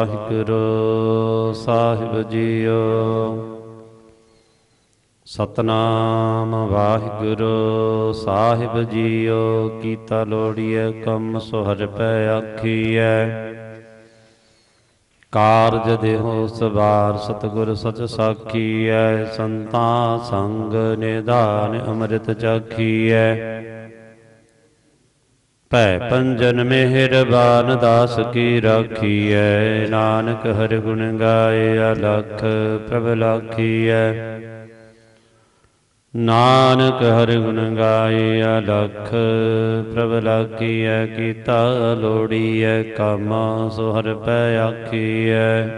ਵਾਹਿਗੁਰੂ ਸਾਹਿਬ ਜੀਓ। ਸਤਨਾਮ ਵਾਹਿਗੁਰੂ ਸਾਹਿਬ ਜੀਓ। ਕੀਤਾ ਲੋੜੀਐ ਕੰਮ ਸੁਹਰ ਪੈ ਆਖੀਐ। ਕਾਰਜ ਦੇਹੋ ਸਵਾਰ ਸਤਗੁਰ ਸਚ ਸਾਖੀ ਸਾਖੀਐ। ਸੰਤਾਂ ਸੰਗ ਨਿਦਾਨ ਅੰਮ੍ਰਿਤ ਚਾਖੀਐ। ਭੈ ਪੰਜਨ ਮਿਹਰਬਾਨ ਦਾਸ ਕੀ ਰਾਖੀਐ? ਨਾਨਕ ਹਰਿ ਗੁਣ ਗਾਏ ਅਲਖ ਪ੍ਰਭ ਲਾਖੀਐ। ਨਾਨਕ ਹਰਿ ਗੁਣ ਗਾਏ ਅਲਖ ਪ੍ਰਭ ਲਾਖੀਐ। ਕੀਤਾ ਲੋੜੀਐ ਕੰਮ ਸੋ ਹਰਿ ਪੈ ਆਖੀਐ।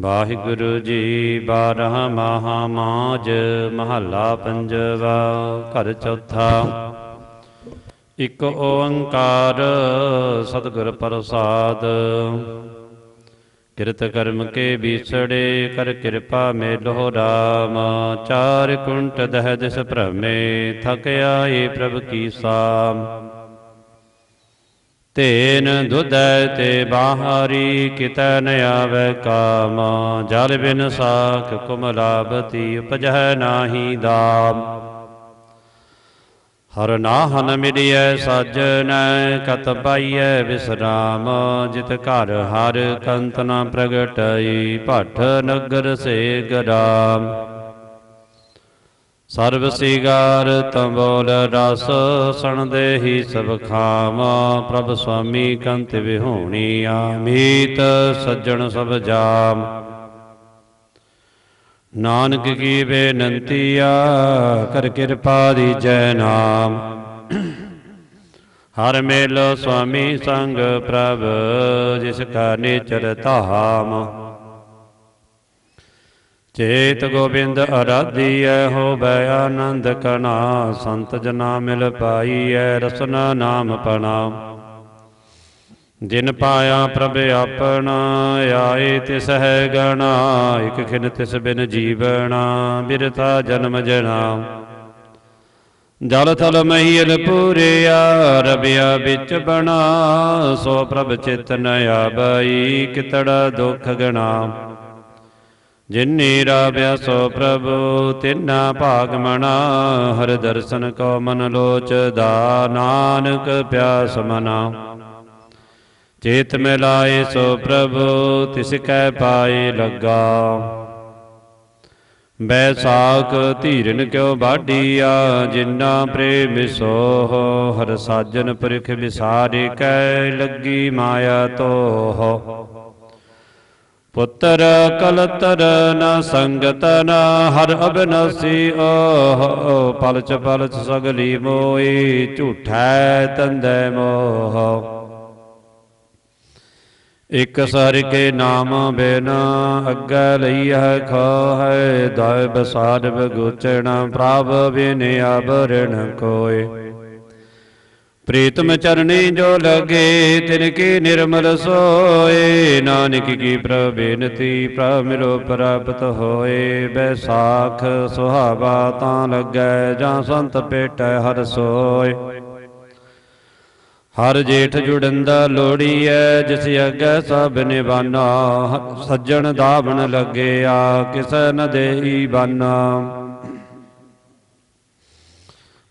ਵਾਹਿਗੁਰੂ ਜੀ ਬਾਰਹ ਮਹਾ ਮਾਜ ਮਹੱਲਾ ਪੰਜਵਾ ਘਰ ਚੌਥਾ। ਇਕ ਓੰਕਾਰ ਸਤਿਗੁਰ ਪ੍ਰਸਾਦ। ਕਿਰਤ ਕਰਮ ਕੇ ਵਿਛੜੇ ਕਰ ਕਿਰਪਾ ਮੇਲੋ ਰਾਮ। ਚਾਰ ਕੁੰਟ ਦਹਿ ਦਿਸ ਭ੍ਰਮੇ, ਥਕ ਆਏ ਪ੍ਰਭ ਕੀ ਸਾਮ। ਤੇਨ ਦੁਦੈ ਤੇ ਬਾਹਰੀ, ਕਿਤੈ ਨ ਆਵੈ ਕਾਮ। ਜਲ ਬਿਨ ਸਾਖ ਕੁਮਲਾਬਤੀ ਉਪਜੈ ਨਾਹੀ ਦਾਮ। ਹਰ ਨਾਹਨ ਮਿਲਿਐ ਸਾਜਨੈ ਕਤ ਪਾਈਐ ਵਿਸਰਾਮ ਜਿਤ ਘਰ ਹਰ ਕੰਤ ਨ ਪ੍ਰਗਟਈ ਭਟ ਨਗਰ ਸੇ ਗਰਾਮ ਸਰਬ ਸਿਗਾਰ ਤੰਬੋਲ ਰਸ ਸਣ ਦੇਹੀ ਸਭ ਖਾਮ। ਪ੍ਰਭ ਸੁਆਮੀ ਕੰਤ ਵਿਹੂਣੀ ਆਮੀਤ ਸੱਜਣ ਸਭ ਜਾਮ। ਨਾਨਕ ਕੀ ਬੇਨੰਤੀਆ ਕਰ ਕਿਰਪਾ ਦੀਜੈ ਨਾਮ। ਹਰ ਮੇਲ ਸੁਆਮੀ ਸੰਗ ਪ੍ਰਭ ਜਿਸ ਕਾ ਨੇਚਰ ਧਾਮ। ਚੇਤ ਗੋਬਿੰਦ ਅਰਾਧੀਐ ਹੋਵੈ ਆਨੰਦ ਕਣਾ ਸੰਤ ਜਨਾ ਮਿਲ ਪਾਈਐ ਰਸਨਾ ਨਾਮ ਪਣਾ ਜਿਨ ਪਾਇਆ ਪ੍ਰਭ ਆਪਣਾ, ਆਏ ਤਿਸ ਹੈ ਗਣਾ, ਇਕ ਖਿਨ ਤਿਸ ਬਿਨ ਜੀਵਣਾ, ਬਿਰਥਾ ਜਨਮ ਜਣਾ ਜਲ ਥਲ ਮਹੀਲ ਪੂਰਿਆ, ਰਬਿਆ ਵਿੱਚ ਬਣਾ, ਸੋ ਪ੍ਰਭ ਚਿਤ ਨ ਆਬਈ ਕਿਤੜਾ ਦੁਖ ਗਣਾ। ਜਿਨੀ ਰਾਬਿਆ ਸੋ ਪ੍ਰਭੂ, ਤਿਨਾ ਭਾਗ ਮਣਾ, ਹਰ ਦਰਸ਼ਨ ਕੋ ਮਨ ਲੋਚਦਾ ਨਾਨਕ ਪਿਆਸ ਮਨਾ। ਚੇਤ ਮਿਲਾਏ ਸੋ ਪ੍ਰਭੂ, ਤਿਸ ਕੈ ਪਾਏ ਲੱਗਾ। ਬੈਸਾਖ ਧੀਰਨ ਕਿਉ ਬਾਡੀਆ ਜਿਨਾ ਪ੍ਰੇਮ ਸੋਹ, ਹਰ ਸਾਜਨ ਪਰਿਖ ਵਿਸਾਰੇ ਕੈ ਲੱਗੀ ਮਾਇਆ ਤੋਹ। ਪੁੱਤਰ ਕਲਤਰ ਨ ਸੰਗਤ ਨ, ਹਰ ਅਬਨਸੀ ਓਹ, ਪਲਚ ਪਲਚ ਸਗਲੀ ਮੋਈ, ਝੂਠੈ ਤੰਦੈ ਮੋਹ। ਇਕ ਸਰ ਕੇ ਨਾਮ ਬਿਨ ਅੱਗੇ ਲਈਐ ਖਾਹੈ ਦਾਇ ਬਸਾਰ ਬਗੁਚਣ ਪ੍ਰਭ ਬਿਨ ਆਬਰਣ ਕੋਇ ਪ੍ਰੀਤਮ ਚਰਨੀ ਜੋ ਲਗੇ, ਤਿਨ ਕੀ ਨਿਰਮਲ ਸੋਏ। ਨਾਨਕ ਕੀ ਪ੍ਰਬੇਨਤੀ ਪ੍ਰਭ ਮਿਲੋ ਪ੍ਰਾਪਤ ਹੋਏ। ਬੈਸਾਖ ਸੁਹਾਵਾ ਤਾਂ ਲੱਗੈ, ਜਾਂ ਸੰਤ ਪੇਟੈ ਹਰ ਸੋਏ। ਹਰ ਜੇਠ ਜੁੜੰਦਾ ਲੋੜੀਐ ਜਿਸ ਅੱਗੇ ਸਭ ਨਿਵਾਨਾ ਸੱਜਣ ਦਾਵਣ ਲੱਗਿਆ, ਕਿਸ ਨ ਦੇਈ ਬਾਨਾ।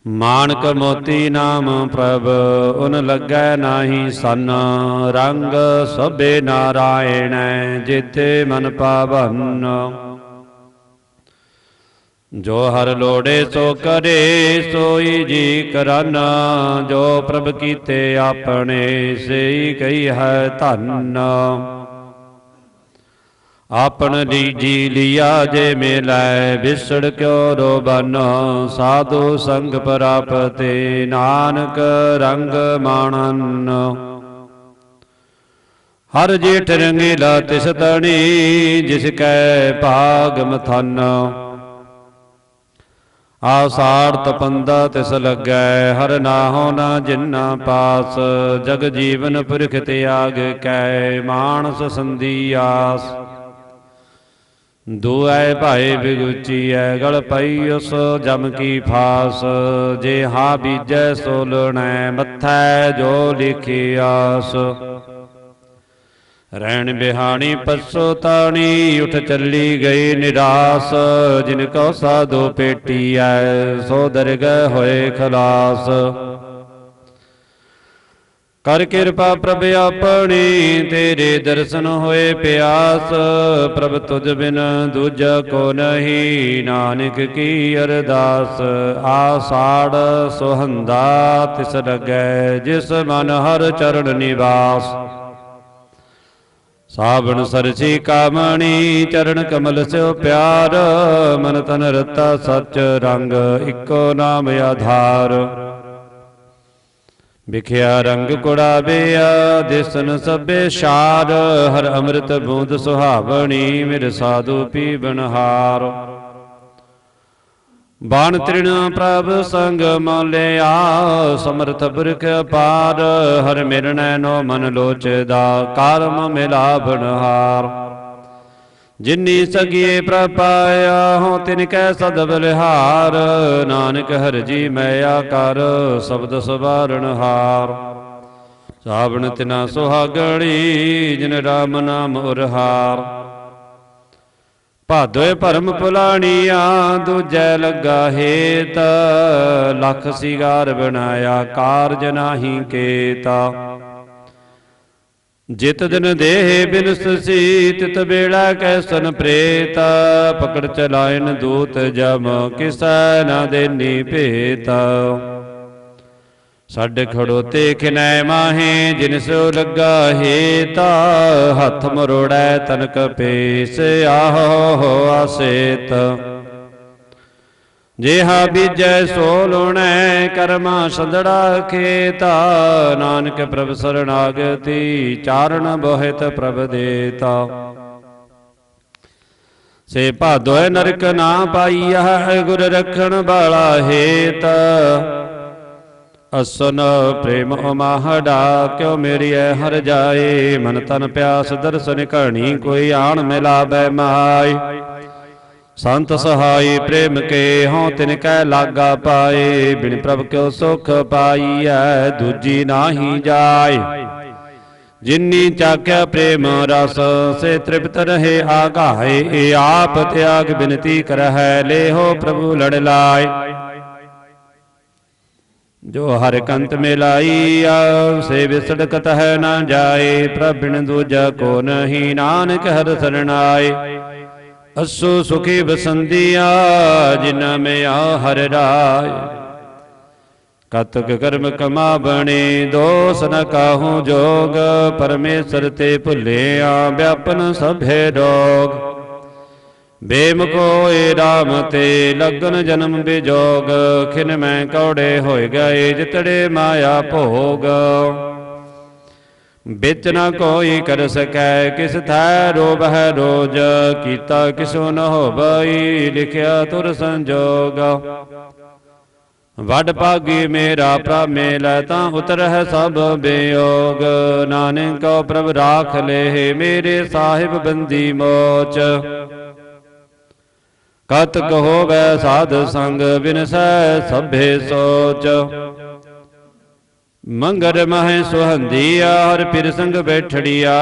ਮਾਨਕ ਮੋਤੀ ਨਾਮ ਪ੍ਰਭ, ਉਨ ਲੱਗੈ ਨਾਹੀ ਸਨ। ਰੰਗ ਸਭੇ ਨਾਰਾਇਣੈ ਜਿਤੇ ਮਨ ਪਾਵਨ। ਜੋ ਹਰ ਲੋੜੇ ਸੋ ਕਰੇ, ਸੋਈ ਜੀ ਕਰਨ, ਜੋ ਪ੍ਰਭ ਕੀਤੇ ਆਪਣੇ, ਸਈ ਕਹੀ ਹੈ ਧੰਨ। ਆਪਣ ਆਪਨ ਲੀਜੀ ਲਿਆ ਜੇ ਮਿਲੈ ਵਿਸੜ ਕਿਉ ਰੋਬਨ? ਸਾਧੂ ਸੰਗ ਪ੍ਰਾਪਤੇ, ਨਾਨਕ ਰੰਗ ਮਾਣਨ। ਹਰ ਜੇਠ ਰੰਗੀਲਾ ਤਿਸ ਤਣੀ, ਜਿਸ ਕੈ ਭਾਗ ਮਥਨ ਆਸਾਰ ਤਪੰਦਾ ਤਿਸ ਲੱਗੈ, ਹਰ ਨਾਹੋ ਨਾ ਜਿਨਾ ਪਾਸ, ਜਗ ਜੀਵਨ ਪੁਰਖ ਤਿਆਗ ਕੈ, ਮਾਨਸ ਸੰਦੀ ਆਸ। ਦੁਐ ਭਾਏ ਐ ਗਲ ਪਈ ਉਸ ਜਮ ਕੀ ਫਾਸ, ਜੇ ਹਾ ਬੀਜੈ ਸੋਲਣੈ ਮੱਥੈ ਜੋ ਲਿਖੀ ਆਸ। ਰਹਿਣ ਬਿਹਾਣੀ ਪਸੋ ਤਾਣੀ, ਉਠ ਚੱਲੀ ਗਈ ਨਿਰਾਸ, ਜਿਨ ਕੋ ਸਾਧੂ ਪੇਟੀ ਐ, ਸੋ ਦਰਗਹਿ ਹੋਏ ਖਲਾਸ। ਕਰ ਕਿਰਪਾ ਪ੍ਰਭ ਆਪਣੀ, ਤੇਰੇ ਦਰਸ਼ਨ ਹੋਏ ਪਿਆਸ, ਪ੍ਰਭ ਤੁਝ ਬਿਨ ਦੂਜਾ ਕੋ ਨਹੀਂ, ਨਾਨਕ ਕੀ ਅਰਦਾਸ। ਆਸਾੜ ਸੁਹੰਦਾ ਤਿਸ ਲਗੈ, ਜਿਸ ਮਨ ਹਰ ਚਰਨ ਨਿਵਾਸ। ਸਾਬਣ ਸਰਸੀ ਕਾਮਣੀ ਚਰਨ ਕਮਲ ਸਿਓ ਪਿਆਰ ਮਨ ਤਨ ਰਤਾ ਸਚ ਰੰਗ ਇੱਕੋ ਨਾਮ ਆਧਾਰ। ਵਿਖਿਆ ਰੰਗ ਕੁੜਾਵਿਆ ਦਿਸਨ ਸਭੇ ਸ਼ਾਰ ਹਰ ਅੰਮ੍ਰਿਤ ਬੂੰਦ ਸੁਹਾਵਣੀ ਮੇਰੇ ਸਾਧੂ ਪੀਵਨਹਾਰ ਬਾਣ ਤ੍ਰਿਣ ਪ੍ਰਭ ਸੰਗ ਮਲਿਆ, ਸਮਰਥ ਬੁਰਖ ਪਾਰ, ਹਰ ਮਿਰਣੈ ਨੋ ਮਨ ਲੋਚਦਾ, ਕਰਮ ਮਿਲਾਵਨਹਾਰ ਜਿਨੀ ਸਗੀਏ ਪ੍ਰਪਾਇਆ ਹੋ ਤਿਨ ਕੈ ਸਦ ਬਲਿਹਾਰ ਨਾਨਕ ਹਰ ਜੀ ਮੈਆ ਕਰ, ਸ਼ਬਦ ਸਵਾਰਣ ਹਾਰ। ਸਾਵਣ ਤਿਨਾ ਸੁਹਾਗਣੀ, ਜਿਨ ਰਾਮ ਨਾਮ ਉਰਹਾਰ ਭਾਦੋਏ ਭਰਮ ਭੁਲਾਣੀਆਂ ਦੂਜੈ ਲੱਗਾ ਹੇਤ। ਲਖ ਸਿਗਾਰ ਬਣਾਇਆ, ਕਾਰਜ ਨਾਹੀ ਕੇਤਾ। ਜਿਤ ਦਿਨ ਦੇਹ ਬਿਨਸ ਸੀ, ਤਿਤ ਵੇਲਾ ਕੈਸਨ ਪ੍ਰੇਤ। ਪਕੜ ਚਲਾਇਨ ਦੂਤ ਜਮ, ਕਿਸੈ ਨਾ ਦੇਨੀ ਭੇਤਾ। ਸਾਡੇ ਖੜੋਤੇ ਖਿਨੈ ਮਾਹੇ, ਜਿਨ ਸੋ ਲੱਗਾ ਹੇਤਾ, ਹੱਥ ਮਰੋੜੈ ਤਨਕ ਪੇਸ, ਆਹੋ ਆਸੇਤ। ਜਿਹਾ ਬੀਜੈ ਸੋ ਲੋਣੈ, ਕਰਮਾ ਸੰਧੜਾ ਖੇਤਾ, ਨਾਨਕ ਪ੍ਰਭ ਸਰਣਾਗਤੀ, ਚਾਰਣ ਬੋਹਿਤ ਪ੍ਰਭ ਦੇਤਾ। ਸੇ ਭਾਦੋਇ ਨਰਕ ਨਾ ਪਾਈਆ ਗੁਰ ਰਖਣ ਵਾਲਾ ਹੇਤ। ਅਸਨ ਪ੍ਰੇਮ ਉਮਾਹੜਾ ਕਿਉ ਮੇਰੀ ਐ ਹਰ ਜਾਏ, ਮਨ ਤਨ ਪਿਆਸ ਦਰਸ਼ਨ ਕਰਣੀ ਕੋਈ ਆਣ ਮਿਲਾਵੇ ਮਾਈ ਸੰਤ ਸਹਾਈ ਪ੍ਰੇਮ ਕੇ ਹਉ ਤਿਨ ਕੈ ਲਾਗਾ ਪਾਏ, ਬਿਨ ਪ੍ਰਭ ਕਿਉ ਸੁਖ ਪਾਈਐ, ਦੂਜੀ ਨਾਹੀ ਜਾਏ। ਜਿਨੀ ਚਾਖਿਆ ਪ੍ਰੇਮ ਰਸ, ਸੇ ਤ੍ਰਿਪਤ ਰਹੇ ਆਗਾਏ, ਏ ਆਪ ਤਿਆਗ ਬਿਨਤੀ ਕਰਹਿ, ਲੇਹੋ ਪ੍ਰਭੂ ਲੜ ਲਾਏ। ਜੋ ਹਰ ਕੰਤ ਮਿਲਾਈਆ ਸੇ ਵਿਸੜਕਤ ਹੈ ਨਾ ਜਾਏ, ਪ੍ਰਭ ਦੂਜਾ ਕੋ ਨਹੀਂ, ਨਾਨਕ ਹਰ ਸਰਣਾਏ ਅਸੋ ਸੁਖੀ ਬਸੰਦੀਆ ਜਿਨ ਮੈਂ ਆ ਹਰ ਰਾਏ। ਕਤਕ ਕਰਮ ਕਮਾ ਬਣੇ, ਦੋਸ ਨ ਕਾਹੂ ਜੋਗ, ਪਰਮੇਸ਼ਰ ਤੇ ਭੁੱਲਿਆ, ਵਿਆਪਨ ਸਭੇ ਰੋਗ। ਬੇਮ ਕੋਏ ਰਾਮ ਤੇ ਲਗਨ ਜਨਮ ਬਿਜੋਗ, ਖਿਨ ਮੈਂ ਕੌੜੇ ਹੋਏ ਗਏ ਜਿਤੜੇ ਮਾਇਆ ਭੋਗ। ਵਿੱਚ ਨਾ ਕੋਈ ਕਰ ਸਕੈ, ਕਿਸ ਥੈ ਰੋਬ ਹੈ ਰੋਜ, ਕੀਤਾ ਕਿਸੋ ਨ ਹੋਵਈ, ਲਿਖਿਆ ਤੁਰ ਸੰਜੋਗ। ਵਡ ਭਾਗੀ ਮੇਰਾ ਪ੍ਰਭ ਮੇਲੈ, ਤਾਂ ਉਤਰ ਹੈ ਸਭ ਬਿਯੋਗ ਨਾਨਕ ਕੋ ਪ੍ਰਭ ਰਾਖ ਲੇ ਮੇਰੇ ਸਾਹਿਬ ਬੰਦੀ ਮੋਚ। ਕਤ ਕਹੋ ਕਹੋਵੈ ਸਾਧ ਸੰਗ ਬਿਨਸੈ ਸਭੇ ਸੋਚ। ਮੰਗਰ ਮਹਿ ਸੁਹੰਦੀਆ ਹਰ ਪਿਰ ਸੰਗ ਬੈਠੜੀਆ।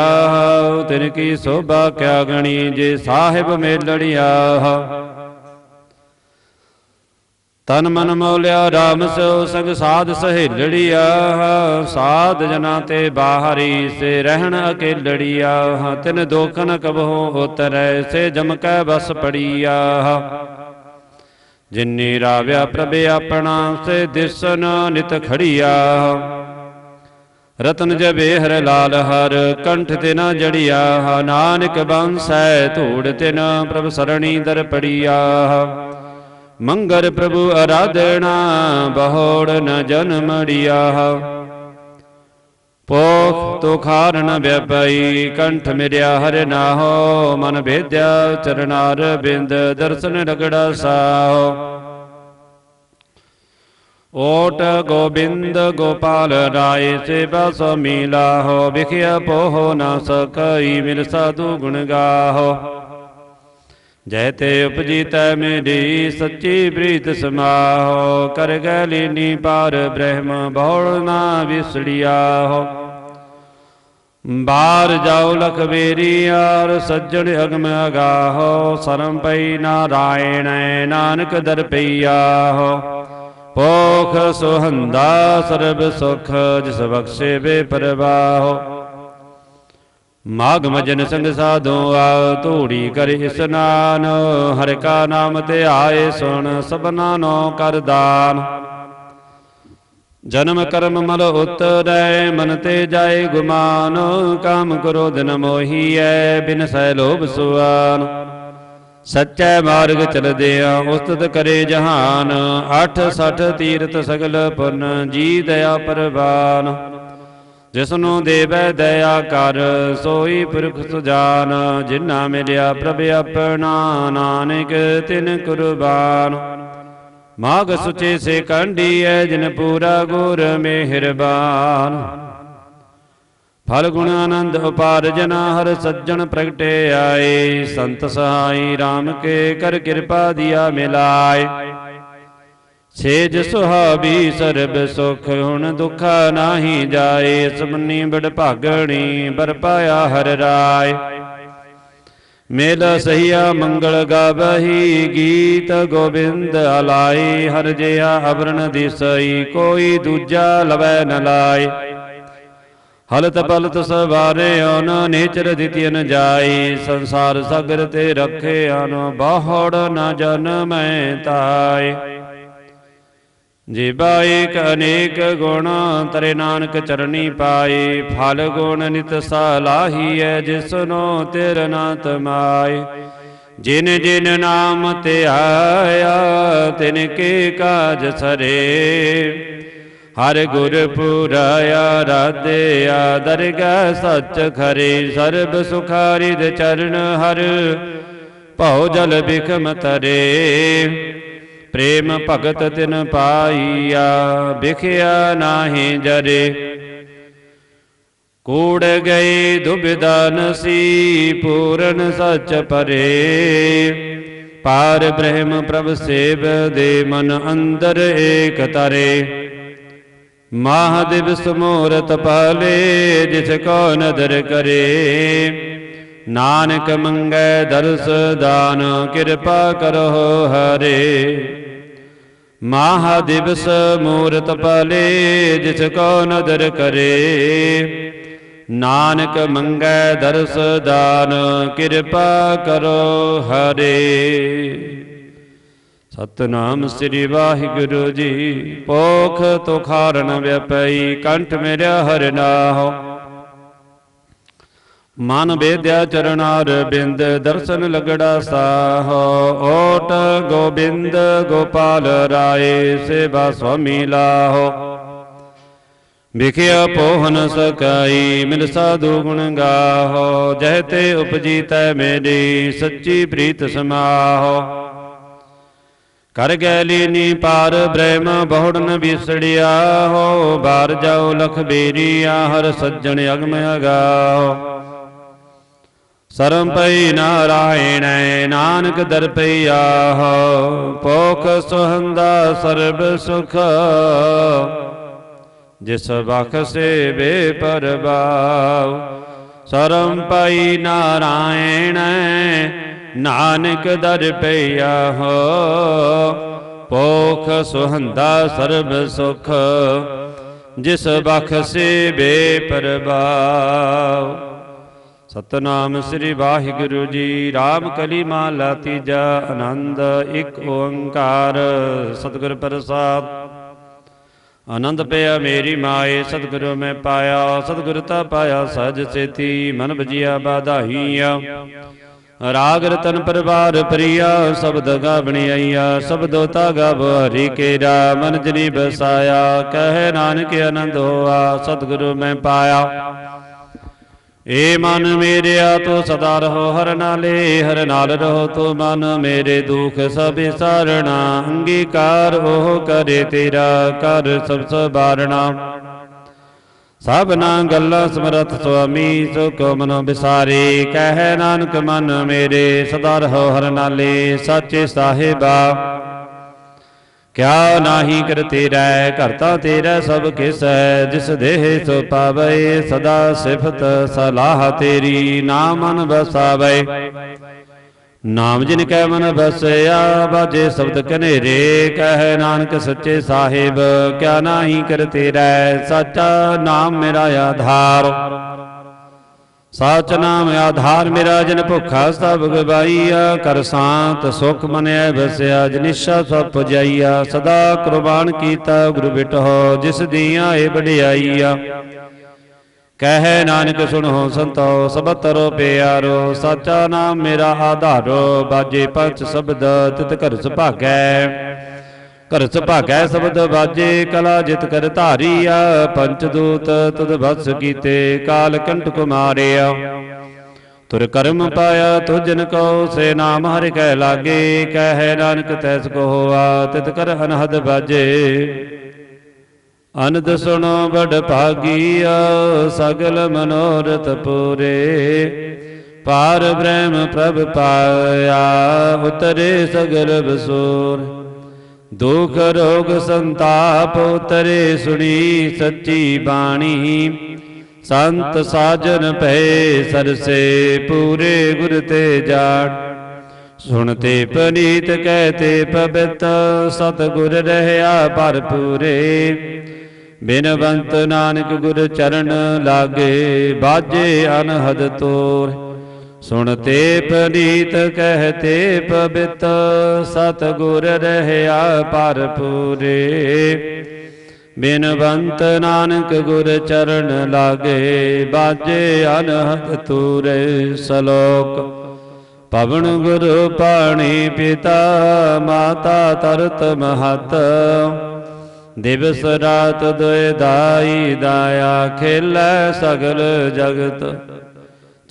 ਤਿਨ ਕੀ ਸੋਭਾ ਕਿਆ ਗਣੀ ਜੇ ਸਾਹਿਬ ਮੇਲੜੀਆ। ਤਨ ਮਨ ਮੌਲਿਆ RAM ਸੋ ਸੰਗ ਸਾਧ ਸਹੇਲੜੀਆ, ਸਾਧ ਜਨਾ ਤੇ ਬਾਹਰੀ ਸੇ ਰਹਿਣ ਅਕੇਲੜੀਆ, ਤਿਨ ਦੋਖਨ ਕਬਹੁ ਉਤਰੈ, ਸੇ ਜਮ ਕੈ ਬਸ ਪੜੀਆ। ਜਿਨੀ ਰਾਵਿਆ ਪ੍ਰਭ ਆਪਣਾ, ਸੇ ਦਿਸਨ ਨਿਤ ਖੜੀਆ। ਰਤਨ ਜਬੇ ਹਰ ਲਾਲ ਹਰ, ਕੰਠ ਤੇ ਨਾ ਜੜੀਆ। ਨਾਨਕ ਬੰਸੈ ਧੂੜ ਤਿਨ ਪ੍ਰਭ ਸਰਣੀ ਦਰ ਪੜੀਆ। ਮੰਗਰ ਪ੍ਰਭੂ ਅਰਾਧਣਾ, ਬਹੋੜ ਨ ਜਨਮੜੀਆ ਪੋਖ ਤੋ ਖਾਰ ਨ ਵਿਪਈ ਕੰਠ ਮਿਰਿਆ ਹਰਿ ਨਾਹੋ, ਮਨ ਭੇਦਿਆ ਚਰਨਾਰ ਬਿੰਦ, ਦਰਸ਼ਨ ਰਗੜਾ ਸਾਹੋ। ਓਟ ਗੋਬਿੰਦ ਗੋਪਾਲ ਰਾਏ, ਸੇਵਾ ਸੁਮੀ ਲਾਹੋ ਵਿਖਿਆ ਪੋਹ ਨਾ ਸਕਈ, ਮਿਲ ਸਾਧੂ ਗੁਣ ਗਾਹੋ। ਜੈ ਤੇ ਉਪਜੀ ਮੇਰੀ, ਸੱਚੀ ਪ੍ਰੀਤ ਸਮਾਹੋ। ਕਰ ਗੈ ਲੀਨੀ ਪਾਰ ਬ੍ਰਹਮ ਬਹੁੜ ਨਾ ਵਿਸੜਿਆ ਹੋ ਬਾਰ ਜਾਉ ਲਖ ਬੇਰੀ ਸੱਜਣ ਅਗਮ ਅਗਾਹੋ। ਸਰਮ ਪਈ ਨਾਰਾਇਣ ਨਾਨਕ ਦਰ ਪਈਆਹੋ। ਪੋਖ ਸੁਹੰਦਾ ਸਰਬ ਸੁਖ, ਜਿਸ ਬਖਸ਼ੇ ਬੇ ਪਰਵਾਹੋ ਮਾਗ ਮਜਨ ਸੰਗ ਸਾਧੂ ਆ ਧੂੜੀ ਕਰ ਇਸਨਾਨ ਹਰਿ ਕਾ ਨਾਮ ਤੇ ਆਏ ਸੁਣ, ਸਭਨਾ ਨੋ ਕਰ ਦਾਨ। ਜਨਮ ਕਰਮ ਮਲ ਉਤਰੈ, ਮਨ ਤੇ ਜਾਏ ਗੁਮਾਨ, ਕਾਮ ਕ੍ਰੋਧ ਨ ਮੋਹੀਐ, ਬਿਨ ਸੈ ਲੋਭ ਸੁਆਨ। ਸੱਚੈ ਮਾਰਗ ਚਲਦਿਆਂ ਉਸਤਤ ਕਰੇ ਜਹਾਨ, ਅਠ ਸਠ ਤੀਰਥ ਸਗਲ ਪੁਨ, ਜੀ ਦਇਆ ਪਰਵਾਨ। ਜਿਸਨੂੰ ਦੇਵੈ ਦਇਆ ਕਰ, ਸੋਈ ਪੁਰਖ ਸੁਜਾਨ ਜਿਨਾ ਮਿਲਿਆ ਪ੍ਰਭ ਆਪਣਾ, ਨਾਨਕ ਤਿਨ ਕੁਰਬਾਨ। ਮਾਗ ਸੁਚੇ ਸੇ ਕੰਡੀਐ, ਜਿਨ ਪੂਰਾ ਗੁਰ ਮਿਹਰਬਾਨ। ਫਲ ਗੁਣ ਆਨੰਦ ਉਪਾਰ ਜਨਾ ਹਰ ਸੱਜਣ ਪ੍ਰਗਟੇ ਆਏ, ਸੰਤ ਸਹਾਈ RAM ਕੇ ਕਰ ਕਿਰਪਾ ਦਿਆ ਮਿਲਾਏ। ਸੇਜ ਸੁਹਾਬੀ ਸਰਬ ਸੁਖ, ਹੁਣ ਦੁਖਾ ਨਾਹੀ ਜਾਏ, ਸਮਨੀ ਬੜ ਭਾਗਣੀ ਬਰ ਪਾਇਆ ਹਰ ਰਾਏ। ਮੇਲ ਸਹੀਆ ਮੰਗਲ ਗਾਵਹੀ, ਗੀਤ ਗੋਬਿੰਦ ਹਲਾਈ ਹਰ ਜਿਆ ਅਵਰਣ ਦਿਸਈ, ਕੋਈ ਦੂਜਾ ਲਵੈ ਨ ਲਾਈ ਹਲਤ ਪਲਤ ਸਵਾਰੇ ਅਨ ਨੇਚਰ ਦਿਤਿਨ ਜਾਈ ਸੰਸਾਰ ਸਾਗਰ ਤੇ ਰਖੇ ਅਨ ਬਾਹੜ ਨ ਜਨ ਮੈਂ ਤਾਏ। ਜੀਬਾ ਏਕ ਅਨੇਕ ਗੁਣ, ਤਰੇ ਨਾਨਕ ਚਰਣੀ ਪਾਏ ਫਲ ਗੁਣ ਨਿਤ ਸਲਾਹੀਐ ਜਿਸਨੋ ਤੇਰ ਨਾ ਤਮਾਏ ਜਿਨ ਜਿਨ ਨਾਮ ਤੇ ਤਿਨ ਕੇ ਕਾਜ ਸਰੇ। ਹਰ ਗੁਰ ਪੁਰਾਇਆ ਰਾਧਿਆ ਦਰਗਾਹ ਸੱਚ ਖਰੇ। ਸਰਬ ਸੁਖਾਰਿਦ ਚਰਨ ਹਰ, ਭਉ ਜਲ ਬਿਖਮ ਤਰੇ। ਪ੍ਰੇਮ ਭਗਤ ਤਿਨ ਪਾਈਆ, ਵਿਖਿਆ ਨਾਹੀ ਜਰੇ। ਕੂੜ ਗਏ ਦੁਬਿਧਾ ਨਸੀ ਪੂਰਨ ਸੱਚ ਪਰੇ। ਪਾਰ ਬ੍ਰਹਮ ਪ੍ਰਭ ਸੇਵ ਦੇ ਮਨ ਅੰਦਰ ਏਕ ਤਰੇ। ਮਹਾਦੇਵ ਸਮੂਰਤ ਪਾਲੇ, ਜਿਸ ਕੋ ਨਦਰ ਕਰੇ। ਨਾਨਕ ਮੰਗੈ ਦਰਸ ਦਾਨ, ਕਿਰਪਾ ਕਰੋ ਹਰੇ। ਮਹਾਦਿਵਸ ਮੂਰਤ ਪਲੇ ਜਿਸ ਕੋ ਨਦਰ ਕਰੇ। ਨਾਨਕ ਮੰਗੈ ਦਰਸ ਦਾਨ, ਕਿਰਪਾ ਕਰੋ ਹਰੇ। ਸਤਨਾਮ ਸ੍ਰੀ ਵਾਹਿਗੁਰੂ ਜੀ, ਪੋਖ ਤੁਖਾਰਨ ਵਿਪਈ ਕੰਠ ਮੇਰਾ ਹਰਿ ਨਾਹੋ। ਮਨ ਬੇਦਿਆ ਚਰਨਾਰ ਬਿੰਦ ਦਰਸ਼ਨ ਲਗੜਾ ਸਾਹੋ। ਓਟ ਗੋਬਿੰਦ ਗੋਪਾਲ ਰਾਏ ਸੇਵਾ ਸੁਆਮੀ ਲਾਹੋ। ਵਿਖਿਆ ਪੋਹਨ ਸਕਾਈ ਮਿਲ ਸਾਧੂ ਗੁਣ ਗਾਹੋ। ਜਹ ਤੇ ਉਪਜੀ ਤੈ ਮੇਰੀ ਸੱਚੀ ਪ੍ਰੀਤ ਸਮਾਹੋ। ਕਰ ਗੈ ਲੀਨੀ ਪਾਰ ਬ੍ਰਹਮ ਬਹੁੜਨ ਵਿਸੜਿਆ ਹੋ। ਬਾਰ ਜਾਓ ਲਖ ਬੇਰੀਆ ਹਰ ਸੱਜਣ ਅਗਮ ਅਗਾਓ ਸਰਮ ਪਈ ਨਾਰਾਇਣ, ਨਾਨਕ ਦਰ ਪਈਆਹ ਪੋਖ ਸੁਹੰਦਾ ਸਰਬ ਸੁਖ। ਜਿਸ ਬਖਸੇ ਬੇ ਪਰਬਾਉ ਸਰਮ ਪਈ ਨਾਰਾਇਣ, ਨਾਨਕ ਦਰ ਪਈਆਹ ਪੋਖ ਸੁਹੰਦਾ ਸਰਬ ਸੁਖ। ਜਿਸ ਬਖਸੇ ਬੇ ਪਰਬਾਉ ਸਤਨਾਮ ਸ੍ਰੀ ਵਾਹਿਗੁਰੂ ਜੀ, ਰਾਮ ਕਲੀ ਮਹਲਾ ਤੀਜਾ ਆਨੰਦ, ਇੱਕ ਓੰਕਾਰ, ਸਤਿਗੁਰ ਪ੍ਰਸਾਦ। ਆਨੰਦ ਪਿਆ ਮੇਰੀ ਮਾਏ, ਸਤਿਗੁਰੂ ਮੈਂ ਪਾਇਆ, ਸਤਿਗੁਰ ਤਾ ਪਾਇਆ ਸਜ ਸੇਤੀ, ਮਨ ਬਜੀਆ ਬਾਧਾਈਆ ਰਾਗ ਰਤਨ ਪਰਵਾਰ ਪ੍ਰਿਆ, ਸ਼ਬਦ ਗਾਵਣੀ ਆਈਆ, ਸ਼ਬਦੋ ਤਾ ਗਾਵ ਹਰੀ ਕੇਰਾ, ਮਨ ਜਨੀ ਬਸਾਇਆ ਕਹਿ ਨਾਨਕ ਆਨੰਦ ਹੋਆ, ਸਤਿਗੁਰੂ ਮੈਂ ਪਾਇਆ। ਏ ਮਨ ਮੇਰਿਆ ਤੋ ਸਦਾ ਰਹੋ, ਹਰ ਨਾਲੇ, ਹਰ ਨਾਲ ਰਹੋ ਤੋ ਮਨ ਮੇਰੇ ਦੁਖ ਸਭ ਸਾਰਣਾ ਅੰਗੀਕਾਰ ਉਹ ਕਰੇ ਤੇਰਾ ਕਰ ਸਭ ਸਬਾਰਣਾ ਸਭਨਾ ਗੱਲਾਂ ਸਮਰਤ ਸੁਆਮੀ, ਸੁਖ ਮਨੋ ਵਿਸਾਰੇ, ਕਹਿ ਨਾਨਕ ਮਨ ਮੇਰੇ, ਸਦਾ ਰਹੋ, ਹਰ ਨਾਲੇ, ਸਾਚੇ ਸਾਹਿਬਾ। ਕਿਆ ਨਾਹੀ ਕਰ ਤੇਰਾ ਕਰਤਾ ਤੇਰਾ ਸਭ ਕਿਸ ਹੈ ਜਿਸ ਦੇਹ ਸੋ ਪਾਵੇ, ਸਦਾ ਸਿਫਤ ਸਲਾਹ ਤੇਰੀ, ਨਾਮ ਮਨ ਬਸਾਵੇ ਨਾਮ ਜਿਨ ਕੈ ਮਨ ਬਸਿਆ ਬਾਜੇ ਸ਼ਬਦ ਕਨੇਰੇ ਕਹਿ ਨਾਨਕ ਸੱਚੇ ਸਾਹਿਬ, ਕਿਆ ਨਾਹੀ ਕਰ ਤੇਰਾ ਸੱਚਾ ਨਾਮ ਮੇਰਾ ਆਧਾਰ। ਸਾਚ ਨਾਮ ਆਧਾਰ ਮੇਰਾ, ਜਨ ਭੁੱਖਾ ਸਭ ਗਵਾਈਆ ਕਰ ਸ਼ਾਂਤ ਸੁਖ ਮਨਿਆ ਬਸਿਆ ਜਨਿਸ਼ਾ ਸਭ ਪੁਜਾਈਆ, ਸਦਾ ਕੁਰਬਾਨ ਕੀਤਾ ਗੁਰੂ ਬਿਟਹੁ, ਜਿਸ ਦੀਆਂ ਏ ਵਡਿਆਈਆ। ਕਹਿ ਨਾਨਕ ਸੁਣੋ ਸੰਤੋ ਸਭ ਤਰੋ ਪਿਆਰੋ, ਸਾਚਾ ਨਾਮ ਮੇਰਾ ਆਧਾਰੋ, ਬਾਜੇ ਪੰਚ ਸ਼ਬਦ ਤਿਤ ਘਰ ਸੁਭਾਗੈ ਘਰ ਸੁਭਾਗੈ ਸ਼ਬਦ ਬਾਜੇ ਕਲਾ ਜਿਤ ਕਰ ਧਾਰੀਆ ਪੰਚ ਦੂਤ ਤੁਧ ਬਸ ਕੀਤੇ ਕਾਲ ਕੰਟ ਕੁਮਾਰਿਆ। ਤੁਰ ਕਰਮ ਪਾਇਆ ਤੁਜਨ ਕੋ ਸੇ ਨਾਮ ਹਰਿ ਕੈ ਲਾਗੇ ਕਹਿ ਨਾਨਕ ਤੈਸ ਕੋ ਹੋਆ ਤਿਤ ਕਰ ਅਨਹਦ ਬਾਜੇ। ਅਨੰਦ ਸੁਣੋ ਬੜ ਭਾਗੀਆ ਸਗਲ ਮਨੋਰਥ ਪੂਰੇ। ਪਾਰ। ਬ੍ਰਹਮ ਪ੍ਰਭ ਪਾਇਆ ਉਤਰੇ ਸਗਲ ਬਸੂਰ। ਦੁਖ ਰੋਗ ਸੰਤਾਪ ਉਤਰੇ ਸੁਣੀ ਸੱਚੀ ਬਾਣੀ। ਸੰਤ ਸਾਜਨ ਭਏ ਸਰਸੇ ਪੂਰੇ ਗੁਰ ਤੇ ਜਾਣ। ਸੁਣਤੇ ਪਨੀਤ ਕਹਤੇ ਪਬਿੱਤ ਸਤ ਗੁਰ ਰਹਿਆ ਭਰਪੂਰੇ। ਬਿਨਵੰਤ ਨਾਨਕ ਗੁਰ ਚਰਨ ਲਾਗੇ, ਬਾਜੇ ਅਨਹਦ ਤੋਰ। ਸੁਣਤੇ ਪਨੀਤ ਕਹਤੇ ਪਬਿੱਤ ਸਤ ਗੁਰ ਰਹਿਆ ਭਰਪੂਰੇ ਬਿਨਵੰਤ ਨਾਨਕ ਗੁਰ ਚਰਨ ਲਾਗੇ, ਬਾਜੇ ਅਨਹਦ ਤੂਰੇ ਸਲੋਕ। ਪਵਨ ਗੁਰੂ ਪਾਣੀ ਪਿਤਾ, ਮਾਤਾ ਤਰਤ ਮਹਤ। ਦਿਵਸ ਰਾਤ ਦੁਇ ਦਾਈ ਦਾਇਆ ਖੇਲੇ ਸਗਲ ਜਗਤ।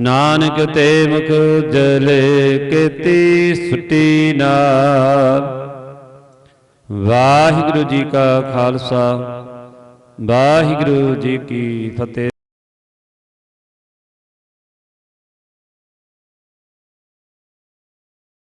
ਨਾਨਕ ਤੇ ਮੁਖ ਜਲੇ ਕੀਤੀ ਸੁਟੀ ਨਾਲ ਵਾਹਿਗੁਰੂ ਜੀ ਕਾ ਖਾਲਸਾ, ਵਾਹਿਗੁਰੂ ਜੀ ਕੀ ਫਤਿਹ।